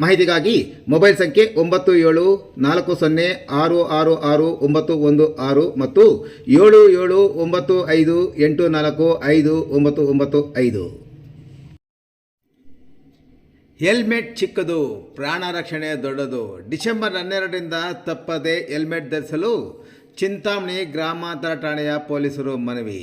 ಮಾಹಿತಿಗಾಗಿ ಮೊಬೈಲ್ ಸಂಖ್ಯೆ ಒಂಬತ್ತು ಏಳು ನಾಲ್ಕು ಸೊನ್ನೆ ಆರು ಆರು ಆರು ಒಂಬತ್ತು ಒಂದು ಆರು ಮತ್ತು ಏಳು ಏಳು ಒಂಬತ್ತು ಐದು ಎಂಟು ನಾಲ್ಕು ಐದು ಒಂಬತ್ತು ಒಂಬತ್ತು ಐದು. ಹೆಲ್ಮೆಟ್ ಚಿಕ್ಕದು, ಪ್ರಾಣ ರಕ್ಷಣೆ ದೊಡ್ಡದು. ಡಿಸೆಂಬರ್ ಹನ್ನೆರಡರಿಂದ ತಪ್ಪದೆ ಹೆಲ್ಮೆಟ್ ಧರಿಸಲು ಚಿಂತಾಮಣಿ ಗ್ರಾಮಾಂತರ ಠಾಣೆಯ ಪೊಲೀಸರು ಮನವಿ.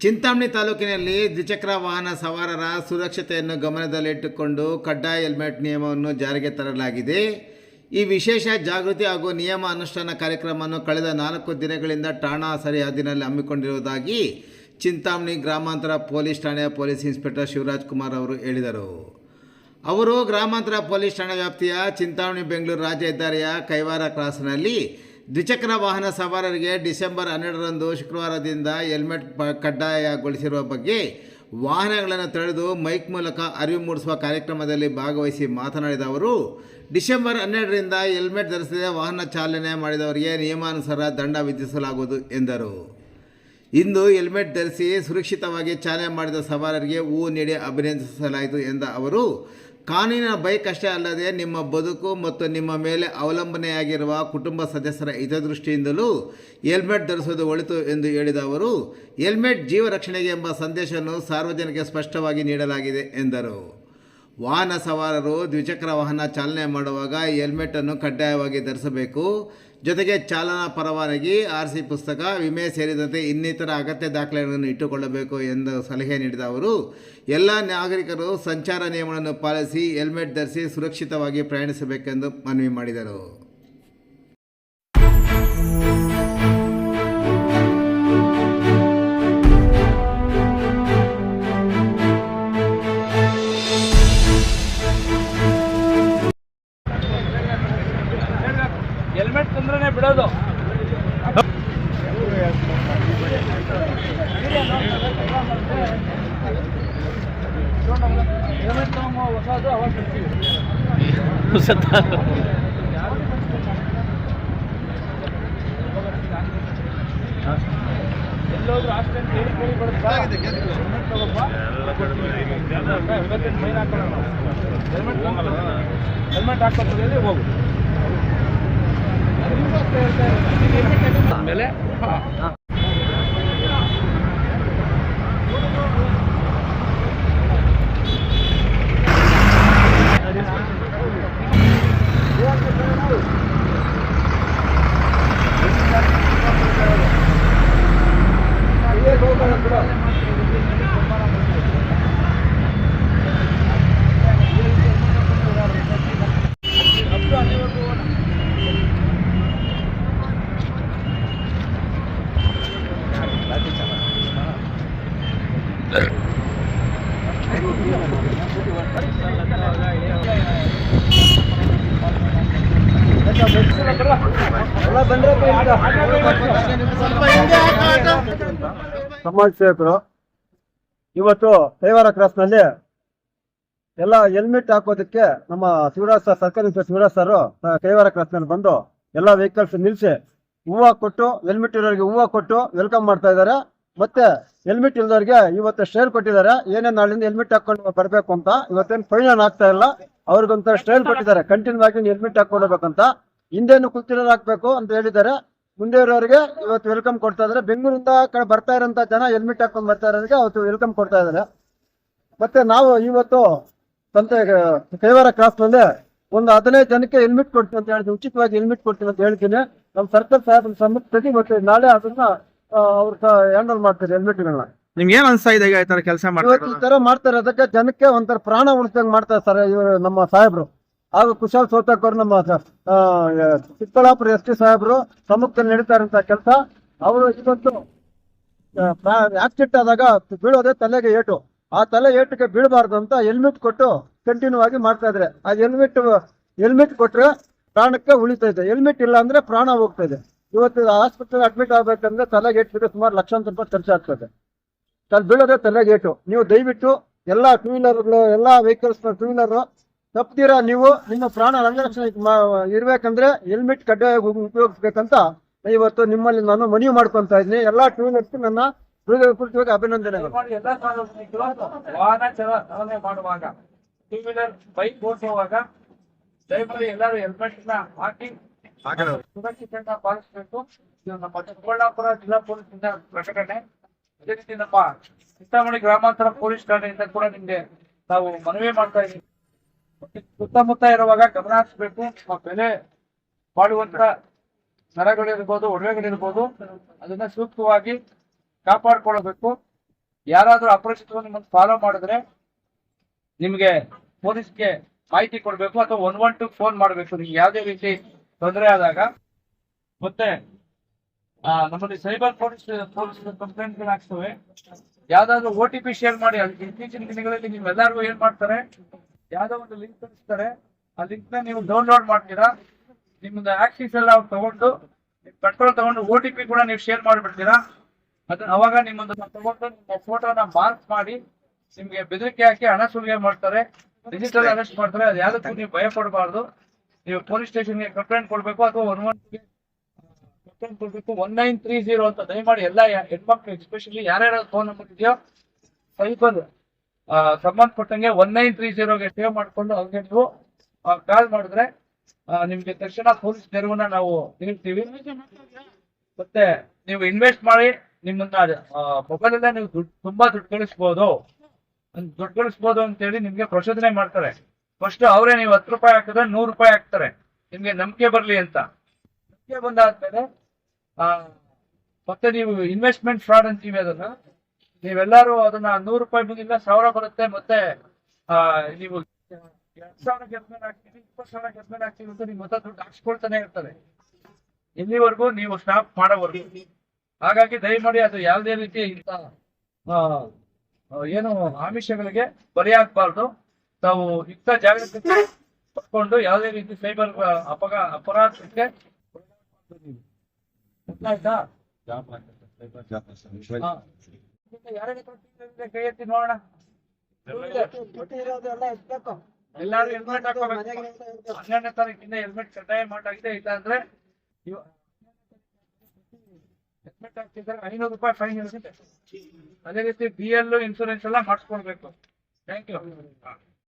ಚಿಂತಾಮಣಿ ತಾಲೂಕಿನಲ್ಲಿ ದ್ವಿಚಕ್ರ ವಾಹನ ಸವಾರರ ಸುರಕ್ಷತೆಯನ್ನು ಗಮನದಲ್ಲಿಟ್ಟುಕೊಂಡು ಕಡ್ಡಾಯ ಹೆಲ್ಮೆಟ್ ನಿಯಮವನ್ನು ಜಾರಿಗೆ ತರಲಾಗಿದೆ. ಈ ವಿಶೇಷ ಜಾಗೃತಿ ಹಾಗೂ ನಿಯಮ ಅನುಷ್ಠಾನ ಕಾರ್ಯಕ್ರಮವನ್ನು ಕಳೆದ ನಾಲ್ಕು ದಿನಗಳಿಂದ ಠಾಣಾ ಸರಿಹದ್ದಿನಲ್ಲಿ ಹಮ್ಮಿಕೊಂಡಿರುವುದಾಗಿ ಚಿಂತಾಮಣಿ ಗ್ರಾಮಾಂತರ ಪೊಲೀಸ್ ಠಾಣೆಯ ಪೊಲೀಸ್ ಇನ್ಸ್ಪೆಕ್ಟರ್ ಶಿವರಾಜ್ ಕುಮಾರ್ ಅವರು ಹೇಳಿದರು. ಅವರು ಗ್ರಾಮಾಂತರ ಪೊಲೀಸ್ ಠಾಣೆ ವ್ಯಾಪ್ತಿಯ ಚಿಂತಾಮಣಿ ಬೆಂಗಳೂರು ರಾಜ್ಯ ಹೆದ್ದಾರಿಯ ಕೈವಾರ ಕ್ರಾಸ್ನಲ್ಲಿ ದ್ವಿಚಕ್ರ ವಾಹನ ಸವಾರರಿಗೆ ಡಿಸೆಂಬರ್ ಹನ್ನೆರಡರಂದು ಶುಕ್ರವಾರದಿಂದ ಹೆಲ್ಮೆಟ್ ಪ, ಕಡ್ಡಾಯಗೊಳಿಸಿರುವ ಬಗ್ಗೆ ವಾಹನಗಳನ್ನು ತಡೆದು ಮೈಕ್ ಮೂಲಕ ಅರಿವು ಮೂಡಿಸುವ ಕಾರ್ಯಕ್ರಮದಲ್ಲಿ ಭಾಗವಹಿಸಿ ಮಾತನಾಡಿದ ಅವರು, ಡಿಸೆಂಬರ್ ಹನ್ನೆರಡರಿಂದ ಹೆಲ್ಮೆಟ್ ಧರಿಸದೆ ವಾಹನ ಚಾಲನೆ ಮಾಡಿದವರಿಗೆ ನಿಯಮಾನುಸಾರ ದಂಡ ವಿಧಿಸಲಾಗುವುದು ಎಂದರು. ಇಂದು ಹೆಲ್ಮೆಟ್ ಧರಿಸಿ ಸುರಕ್ಷಿತವಾಗಿ ಚಾಲನೆ ಮಾಡಿದ ಸವಾರರಿಗೆ ಹೂವು ನೀಡಿ ಅಭಿನಂದಿಸಲಾಯಿತು ಎಂದ ಅವರು ಕಾನೂನಿನ ಬೈಕ್ ಅಷ್ಟೇ ಅಲ್ಲದೆ ನಿಮ್ಮ ಬದುಕು ಮತ್ತು ನಿಮ್ಮ ಮೇಲೆ ಅವಲಂಬನೆಯಾಗಿರುವ ಕುಟುಂಬ ಸದಸ್ಯರ ಹಿತದೃಷ್ಟಿಯಿಂದಲೂ ಹೆಲ್ಮೆಟ್ ಧರಿಸುವುದು ಒಳಿತು ಎಂದು ಹೇಳಿದ ಅವರು, ಹೆಲ್ಮೆಟ್ ಜೀವ ರಕ್ಷಣೆಗೆ ಎಂಬ ಸಂದೇಶವನ್ನು ಸಾರ್ವಜನಿಕ ಸ್ಪಷ್ಟವಾಗಿ ನೀಡಲಾಗಿದೆ ಎಂದರು. ವಾಹನ ಸವಾರರು ದ್ವಿಚಕ್ರ ವಾಹನ ಚಾಲನೆ ಮಾಡುವಾಗ ಹೆಲ್ಮೆಟನ್ನು ಕಡ್ಡಾಯವಾಗಿ ಧರಿಸಬೇಕು. ಜೊತೆಗೆ ಚಾಲನಾ ಪರವಾನಗಿ, ಆರ್ ಸಿ ಪುಸ್ತಕ, ವಿಮೆ ಸೇರಿದಂತೆ ಇನ್ನಿತರ ಅಗತ್ಯ ದಾಖಲೆಗಳನ್ನು ಇಟ್ಟುಕೊಳ್ಳಬೇಕು ಎಂದು ಸಲಹೆ ನೀಡಿದ ಅವರು, ಎಲ್ಲ ನಾಗರಿಕರು ಸಂಚಾರ ನಿಯಮಗಳನ್ನು ಪಾಲಿಸಿ ಹೆಲ್ಮೆಟ್ ಧರಿಸಿ ಸುರಕ್ಷಿತವಾಗಿ ಪ್ರಯಾಣಿಸಬೇಕೆಂದು ಮನವಿ ಮಾಡಿದರು. ಬರುತ್ತೆ ಹೆಲ್ಮೆಟ್ ಹಾಕೋದ್ರಲ್ಲಿ ಹೋಗು ಆಮೇಲೆ ಸಮಾಜ ಸೇವಕರು ಇವತ್ತು ಕೈವಾರ ಕ್ರಾಸ್ನಲ್ಲಿ ಎಲ್ಲ ಹೆಲ್ಮೆಟ್ ಹಾಕೋದಕ್ಕೆ ನಮ್ಮ ಶಿವರಾಜ್ ಸರ್ ಸರ್ಕಾರಿ ಶಿವರಾಜ್ ಸರ್ ಕೈವಾರ ಕ್ರಾಸ್ನಲ್ಲಿ ಬಂದು ಎಲ್ಲ ವೆಹಿಕಲ್ಸ್ ನಿಲ್ಸಿ ಹೂವು ಕೊಟ್ಟು ಹೆಲ್ಮೆಟ್ ಇರೋರಿಗೆ ಹೂವು ಕೊಟ್ಟು ವೆಲ್ಕಮ್ ಮಾಡ್ತಾ ಇದ್ದಾರೆ. ಮತ್ತೆ ಹೆಲ್ಮೆಟ್ ಇಲ್ದವ್ರಿಗೆ ಇವತ್ತು ಸ್ಟೈಲ್ ಕೊಟ್ಟಿದ್ದಾರೆ. ಏನೇ ನಾಳಿಂದ ಹೆಲ್ಮೆಟ್ ಹಾಕೊಂಡು ಬರಬೇಕು ಅಂತ ಇವತ್ತೇನು ಪರಿಣಾಮ ಆಗ್ತಾ ಇಲ್ಲ. ಅವ್ರಿಗೊಂಥರ ಸ್ಟೈಲ್ ಕೊಟ್ಟಿದ್ದಾರೆ. ಕಂಟಿನ್ಯೂ ಆಗಿ ಹೆಲ್ಮೆಟ್ ಹಾಕೊಂಡು ಹೋಗ್ಬೇಕಂತ ಹಿಂದೇನು ಕುತ್ತಿರೋರು ಹಾಕ್ಬೇಕು ಅಂತ ಹೇಳಿದ್ದಾರೆ. ಮುಂದೆ ಇರೋರಿಗೆ ಇವತ್ತು ವೆಲ್ಕಮ್ ಕೊಡ್ತಾ ಇದ್ದಾರೆ. ಬೆಂಗಳೂರಿಂದ ಕಡೆ ಬರ್ತಾ ಇರೋಂಥ ಜನ ಹೆಲ್ಮೆಟ್ ಹಾಕೊಂಡ್ ಬರ್ತಾ ಇರೋರಿಗೆ ಅವತ್ತು ವೆಲ್ಕಮ್ ಕೊಡ್ತಾ ಇದ್ದಾರೆ. ಮತ್ತೆ ನಾವು ಇವತ್ತು ಸಂತೆ ಕೈವಾರ ಕ್ರಾಸ್ನಲ್ಲಿ ಒಂದು ಹದಿನೈದು ಜನಕ್ಕೆ ಹೆಲ್ಮೆಟ್ ಕೊಡ್ತೀವಿ ಅಂತ ಹೇಳಿದ್ವಿ ಉಚಿತವಾಗಿ ಹೆಲ್ಮೆಟ್ ಕೊಡ್ತೀವಿ ಅಂತ ಹೇಳ್ತೀನಿ. ನಮ್ಮ ಸರ್ಕಾರ ಸಾಹೇಬ್ ಸಮಿತಿ ಮತ್ತೆ ನಾಳೆ ಅದನ್ನ ಅವ್ರು ಹ್ಯಾಂಡಲ್ ಮಾಡ್ತಾರೆ ಹೆಲ್ಮೆಟ್ಗಳನ್ನ ನಿಮ್ಗೆ ಏನ್ ಅನ್ಸ್ತಾ ಇದೆ ಈಗ ಈ ತರ ಕೆಲಸ ಇವತ್ತು ಈ ತರ ಮಾಡ್ತಾರೆ ಅದಕ್ಕೆ ಜನಕ್ಕೆ ಒಂಥರ ಪ್ರಾಣ ಉಳಿಸ್ದಂಗ್ ಮಾಡ್ತಾರೆ ಸರ್ ಇವರು ನಮ್ಮ ಸಾಹೇಬ್ರು. ಹಾಗೂ ಕುಶಾಲ್ ಸೋತಕ್ ಅವರು ನಮ್ಮ ಆ, ಚಿಕ್ಕಬಳ್ಳಾಪುರ ಎಸ್ ಟಿ ಸಾಹೇಬ್ರು ಸಮ್ಮುಖದಲ್ಲಿ ನಡೀತಾರಂತ ಕೆಲಸ. ಅವರು ಇವತ್ತು ಆಕ್ಸಿಡೆಂಟ್ ಆದಾಗ ಬೀಳೋದೇ ತಲೆಗೆ ಏಟು. ಆ ತಲೆ ಏಟಿಗೆ ಬೀಳಬಾರ್ದು ಅಂತ ಹೆಲ್ಮೆಟ್ ಕೊಟ್ಟು ಕಂಟಿನ್ಯೂ ಆಗಿ ಮಾಡ್ತಾ ಇದ್ರೆ ಆ ಹೆಲ್ಮೆಟ್ ಹೆಲ್ಮೆಟ್ ಕೊಟ್ರೆ ಪ್ರಾಣಕ್ಕೆ ಉಳಿತಾ ಇದೆ. ಹೆಲ್ಮೆಟ್ ಇಲ್ಲ ಅಂದ್ರೆ ಪ್ರಾಣ ಹೋಗ್ತಾ ಇದೆ. ಇವತ್ತು ಆಸ್ಪತ್ರೆ ಅಡ್ಮಿಟ್ ಆಗ್ಬೇಕಂದ್ರೆ ತಲೆ ಗೇಟ್ ಬಿಟ್ಟು ಸುಮಾರು ಲಕ್ಷಾಂತರ ರೂಪಾಯಿ ಖರ್ಚು ಆಗ್ತದೆ. ತಲೆ ಬೀಳೋದೇ ತಲೆಗೇಟು ನೀವು ದಯವಿಟ್ಟು ಎಲ್ಲ ಟೂ ವೀಲರ್ಗಳು ಎಲ್ಲ ವೆಹಿಕಲ್ಸ್ ಟೂ ವೀಲರ್ ತಪ್ಪದಿರ ನೀವು, ನಿಮ್ಮ ಪ್ರಾಣ ರಂಗರಕ್ಷಣೆ ಇರ್ಬೇಕಂದ್ರೆ ಹೆಲ್ಮೆಟ್ ಕಡ್ಡಾಯವಾಗಿ ಉಪಯೋಗಿಸ್ಬೇಕಂತ ಇವತ್ತು ನಿಮ್ಮಲ್ಲಿ ನಾನು ಮನವಿ ಮಾಡ್ಕೊಂತ ಇದ್ದೀನಿ. ಎಲ್ಲಾ ಟೂ ವೀಲರ್ಸ್ ನನ್ನ ಹೃದಯಪೂರ್ವಕವಾಗಿ ಅಭಿನಂದನೆಗಳು. ವೀಲರ್ ಬೈಕ್ ಓಡಿಸುವಾಗ ಎಲ್ಲರೂ ಹೆಲ್ಮೆಟ್ ಹಾಕಿ ನಮ್ಮ ಚಿಕ್ಕಬಳ್ಳಾಪುರ ಜಿಲ್ಲಾ ಪೊಲೀಸ್ ಪ್ರಕಟಣೆ. ಅದೇ ರೀತಿ ನಮ್ಮ ಚಿಂತಾಮಣಿ ಗ್ರಾಮಾಂತರ ಪೊಲೀಸ್ ಠಾಣೆಯಿಂದ ಕೂಡ ನಿಮ್ಗೆ ನಾವು ಮನವಿ ಮಾಡ್ತಾ ಇದ್ದೀವಿ. ಸುತ್ತಮುತ್ತ ಇರುವಾಗ ಗಮನ ಹರಿಸಬೇಕು. ನಮ್ಮ ಬೆಲೆ ಬಾಳುವಂತ ಮರಗಳಿರ್ಬೋದು ಒಡವೆಗಳಿರ್ಬೋದು ಅದನ್ನ ಸೂಕ್ತವಾಗಿ ಕಾಪಾಡ್ಕೊಳ್ಬೇಕು. ಯಾರಾದ್ರೂ ಅಪರಿಚಿತರು ಫಾಲೋ ಮಾಡಿದ್ರೆ ನಿಮ್ಗೆ ಪೊಲೀಸ್ಗೆ ಮಾಹಿತಿ ಕೊಡ್ಬೇಕು ಅಥವಾ ಒನ್ ಒನ್ ಟು ಫೋನ್ ಮಾಡಬೇಕು. ನಿಮ್ಗೆ ಯಾವುದೇ ರೀತಿ ತೊಂದರೆ ಆದಾಗ ಮತ್ತೆ ನಮ್ಮಲ್ಲಿ ಸೈಬರ್ ಪೊಲೀಸ್ ಪೊಲೀಸ್ ಕಂಪ್ಲೇಂಟ್ ಆಗ್ತವೆ. ಯಾವ್ದಾದ್ರು ಓ ಟಿ ಪಿ ಶೇರ್ ಮಾಡಿ ಇತ್ತೀಚಿನ ದಿನಗಳಲ್ಲಿ ನೀವೆಲ್ಲರಿಗೂ ಏನ್ ಮಾಡ್ತಾರೆ, ಯಾವ್ದೋ ಒಂದು ಲಿಂಕ್ ಕಳಿಸ್ತಾರೆ, ಆ ಲಿಂಕ್ನ ನೀವು ಡೌನ್ಲೋಡ್ ಮಾಡ್ತೀರಾ, ನಿಮ್ದು ಆಕ್ಸಿಸ್ ಎಲ್ಲ ತಗೊಂಡು ಕಂಟ್ರೋಲ್ ತಗೊಂಡು ಓ ಟಿ ಪಿ ಕೂಡ ನೀವು ಶೇರ್ ಮಾಡಿಬಿಡ್ತೀರಾ, ಅದನ್ನ ಅವಾಗ ನಿಮ್ಮೊಂದು ತಗೊಂಡು ನಿಮ್ಮ ಫೋಟೋನ ಮಾರ್ಕ್ ಮಾಡಿ, ನಿಮ್ಗೆ ಬೆದರಿಕೆ ಹಾಕಿ ಹಣ ಸುಲಿಗೆ ಮಾಡ್ತಾರೆ ಡಿಜಿಟಲ್ ಅರೆಸ್ಟ್ ಮಾಡ್ತಾರೆ ಅದು ಯಾವ್ದಕ್ಕೂ ನೀವು ಭಯ ಪಡಬಾರ್ದು. ನೀವು ಪೊಲೀಸ್ ಸ್ಟೇಷನ್ಗೆ ಕಂಪ್ಲೇಂಟ್ ಕೊಡ್ಬೇಕು ಅಥವಾ ಒನ್ ಒನ್ ಕಂಪ್ಲೇಂಟ್ ಕೊಡ್ಬೇಕು, ಒನ್ ನೈನ್ ತ್ರೀ ಜೀರೋ ಅಂತ ದಯಮಾಡಿ ಎಲ್ಲ ಹೆಣ್ಮಕ್ಳು, ಎಸ್ಪೆಷಲಿ ಯಾರ್ಯಾರ ಫೋನ್ ನಂಬರ್ ಇದೆಯೋ ಸೈಬರ್ ಸಂಬಂಧಪಟ್ಟಂಗೆ ಒನ್ ನೈನ್ ತ್ರೀ ಜೀರೋಗೆ ಸೇವ್ ಮಾಡಿಕೊಂಡು ಅವ್ರಿಗೆ ನೀವು ಕಾಲ್ ಮಾಡಿದ್ರೆ ನಿಮಗೆ ತಕ್ಷಣ ಪೊಲೀಸ್ ನೆರವನ್ನ ನಾವು ನೀಡ್ತೀವಿ. ಮತ್ತೆ ನೀವು ಇನ್ವೆಸ್ಟ್ ಮಾಡಿ ನಿಮ್ಮನ್ನ ಮೊಬೈಲ್ ಅಲ್ಲೇ ನೀವು ದುಡ್ಡು, ತುಂಬಾ ದುಡ್ಡು ಗಳಿಸ್ಬೋದು ದುಡ್ಡು ಗಳಿಸ್ಬೋದು ಅಂತೇಳಿ ನಿಮ್ಗೆ ಪ್ರಚೋದನೆ ಮಾಡ್ತಾರೆ. ಫಸ್ಟ್ ಅವರೇ ನೀವು ಹತ್ತು ರೂಪಾಯಿ ಹಾಕಿದ್ರೆ ನೂರು ರೂಪಾಯಿ ಹಾಕ್ತಾರೆ. ನಿಮ್ಗೆ ನಂಬಿಕೆ ಬರ್ಲಿ ಅಂತ. ನಂಬಿಕೆ ಬಂದಾದ್ಮೇಲೆ ಆ, ಮತ್ತೆ ನೀವು ಇನ್ವೆಸ್ಟ್ಮೆಂಟ್ ಫ್ರಾಡ್ ಅಂತೀವಿ ಅದನ್ನ. ನೀವೆಲ್ಲರೂ ಅದನ್ನ ನೂರು ರೂಪಾಯಿ ಬಂದಿಲ್ಲ ಸಾವಿರ ಬರುತ್ತೆ ಮತ್ತೆ ಆ, ನೀವು ಎರಡ್ ಸಾವಿರ ಗೆದ್ಮೇಲೆ ಹಾಕ್ತೀವಿ ಇಪ್ಪತ್ತು ಸಾವಿರ ಗೆದ್ಮೇಲೆ ಹಾಕ್ತೀವಿ ಅಂತ ನಿಮ್ ಮತ್ತೆ ದುಡ್ಡು ಹಾಕ್ಸ್ಕೊಳ್ತಾನೆ ಇರ್ತಾರೆ. ಇಲ್ಲಿವರೆಗೂ ನೀವು ಸ್ಟಾಪ್ ಮಾಡೋವರೆಗೂ ಹಾಗಾಗಿ ದಯಮಾಡಿ ಅದು ಯಾವುದೇ ರೀತಿ ಆ, ಏನು ಆಮಿಷಗಳಿಗೆ ಬಲಿಯಾಗಬಾರ್ದು. ತಾವು ಇಂಥ ಜಾಗೃತಿ ಪಡ್ಕೊಂಡು ಯಾವುದೇ ರೀತಿ ಸೈಬರ್ ಅಪಘಾ, ಅಪರಾಧಕ್ಕೆ? ಕೈ ಎತ್ತಿ ನೋಡೋಣ? ಎಲ್ಲಾರು ಹೆಲ್ಮೆಟ್ ಹೆಲ್ಮೆಟ್ ಕಡ್ಡಾಯ ಇಲ್ಲ ಹೆಲ್ಮೆಟ್ ಐನೂರು ರೂಪಾಯಿ ಫೈನ್ ಇರುತ್ತೆ. ಅದೇ ರೀತಿ ಬಿ ಎಲ್ ಇನ್ಸೂರೆನ್ಸ್ ಎಲ್ಲ ಮಾಡಿಸ್ಕೊಡ್ಬೇಕು. Thank you.